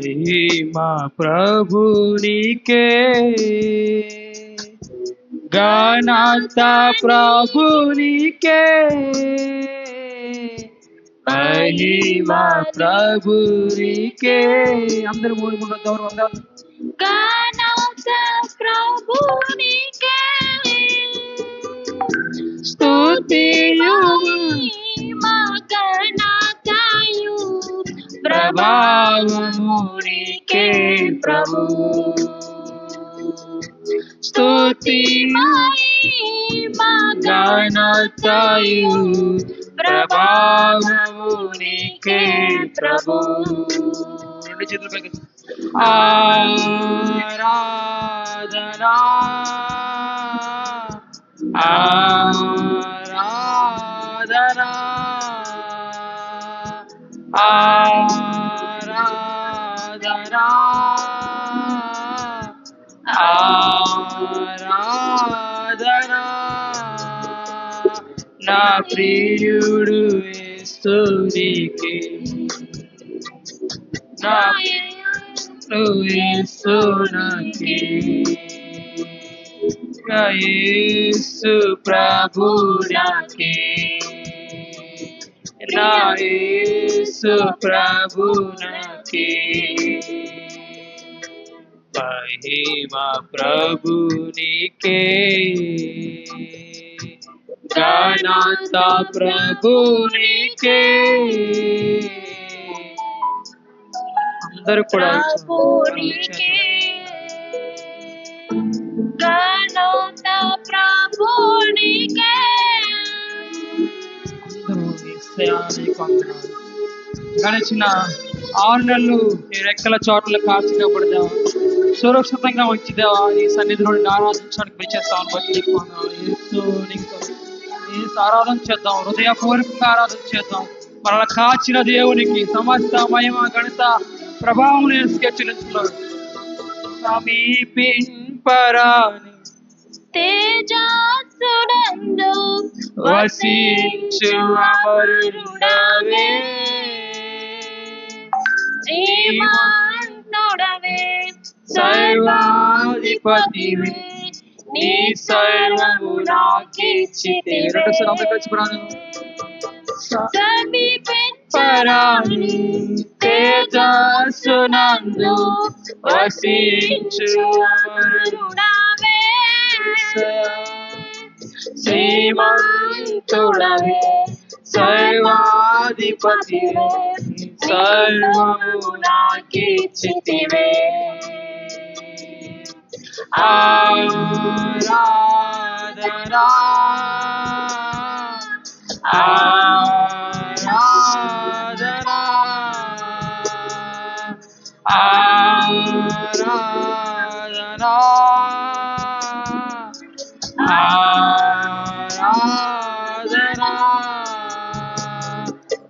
మహిమా ప్రభునికే ఘనత ప్రభునికే మహిమా ప్రభునికే అందరూ మూడుకుంటారు గౌరవం అందరూ ఘనత ప్రభునికే స్తుతియు ప్రభావమునికే ప్రభు స్తుతి మహిమ ఘనతయు ప్రభావమునికే ప్రభు రెండు చేతులు పైకి ఆరాధనా ఆరాధనా ఆరాధనా నా ప్రియుడు యేసునికి నా యేసునకి యేసు ప్రభునకి నా యేసు మహిమ ప్రభునికే ఘనత ప్రభునికే అందరూ కూడా ఘనత ప్రభునికే. గడిచిన ఆరు నెలలు నీ రెక్కల చోట్ల కాచి కాపాడదావా సురక్షితంగా ఉంచిదేవా నీ సన్నిధిలో నిన్ను ఆరాధించడానికి పిలిచేస్తామని బట్టి నీకు నీకు ఆరాధన చేద్దాం. హృదయపూర్వకంగా ఆరాధన చేద్దాం. మనల్ని కాచిన దేవునికి సమస్త మహిమ గణిత ప్రభావం నేను చెల్లించున్నాడు సమీపింపరాని తేజస్సునందు వసించు అమరుడవే సర్వాధిపతివే నీ సర్వము నాకిచ్చితే రెండు సార్లు అందరూ కలిసి పాడాలి. పరాని తేజస్సునందు వసించు. శ్రీమంతుడవే సర్వాధిపతివే సర్వము నాకిచ్చితివే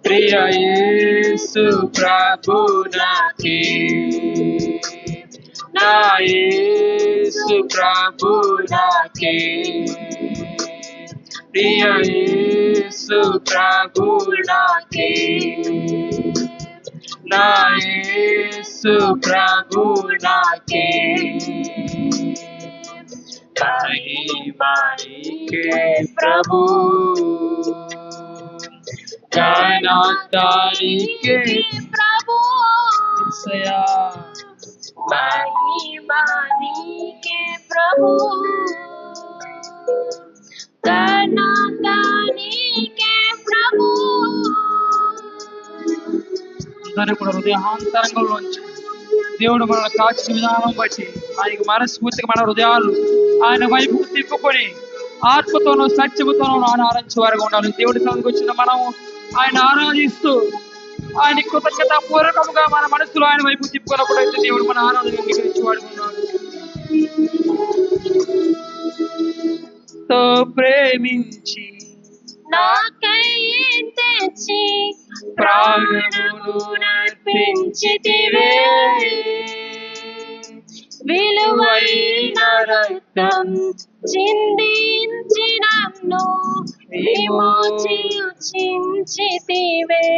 Priya Yesu Prabhu Nam. प्रभु राखे प्रिय यीशु प्रभु राखे ना यीशु प्रभु राखे कहीं माई के प्रभु? गाना तारी के అందరూ కూడా హృదయాంతరంగంలోంచి దేవుడు మనల్ని కాచిన విధానం బట్టి ఆయనకు మనస్ఫూర్తిగా మన హృదయాలు ఆయన వైపు తిప్పుకొని ఆత్మతోనూ సత్యముతోనూ ఆయన ఆరాధించే వారిగా ఉండాలి. దేవుడి సంగతి వచ్చిన మనము ఆయన ఆరాధిస్తూ ఆయన కృతజ్ఞత పూర్వకముగా మన మనసులో ఆయన వైపు తిప్పుకున్నప్పుడైతే దేవుడు మన ఆరాధన అంగీకరించేవాడు ఉన్నాడు ప్రేమించి నాకై తెచ్చి ప్రాణమును నర్పించితివే. విలువైన రక్తం చిందించి నన్ను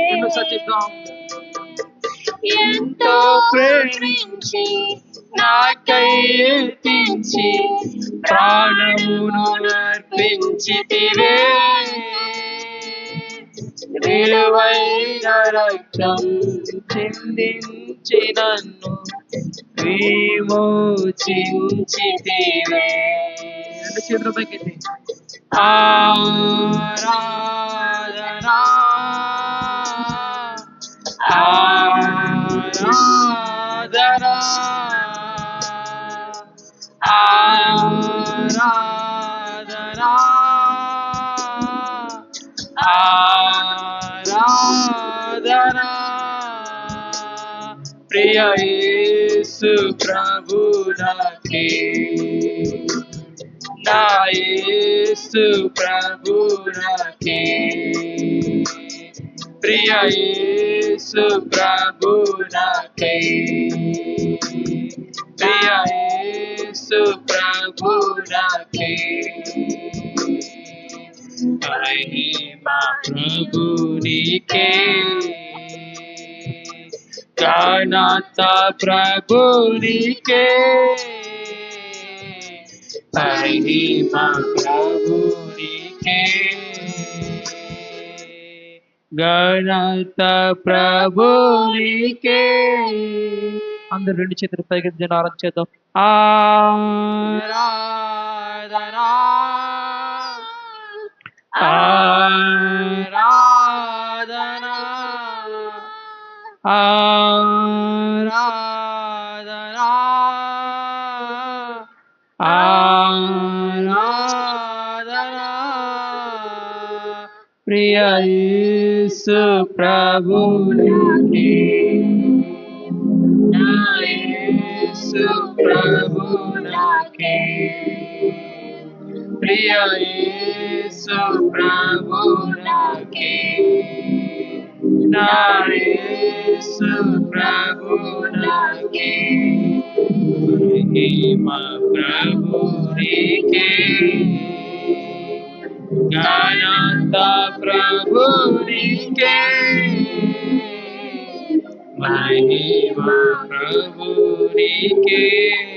ఎన్నోసారి చెప్దాం ఎంతో ప్రేమించి నాకై తెచ్చి ప్రాణమును అర్పించితివే విలువైన రక్తం చిందించి నన్ను విమోచించితివే రెండు చేతుల ఆరాధనా ఆరాధనా ప్రియ యేసు ప్రభునకే నా యేసు ప్రభునకే ప్రియ యేసు ప్రభునకే మహిమా ప్రభునికే. ఘనత ప్రభునికే. మహిమా ప్రభునికే. ఘనత ప్రభునికే. అందరు రెండు చేతులు పైకి జనారం చేద్దాం. ఆ आराधना आराधना आराधना प्रिय यीशु प्रभु की यीशु प्रभु ना के प्रिय Prabhu Nake. Hare Prabhu Nake. Mahima Prabhu Nike. Gananta Prabhu Nike. Mahima Prabhu Nike.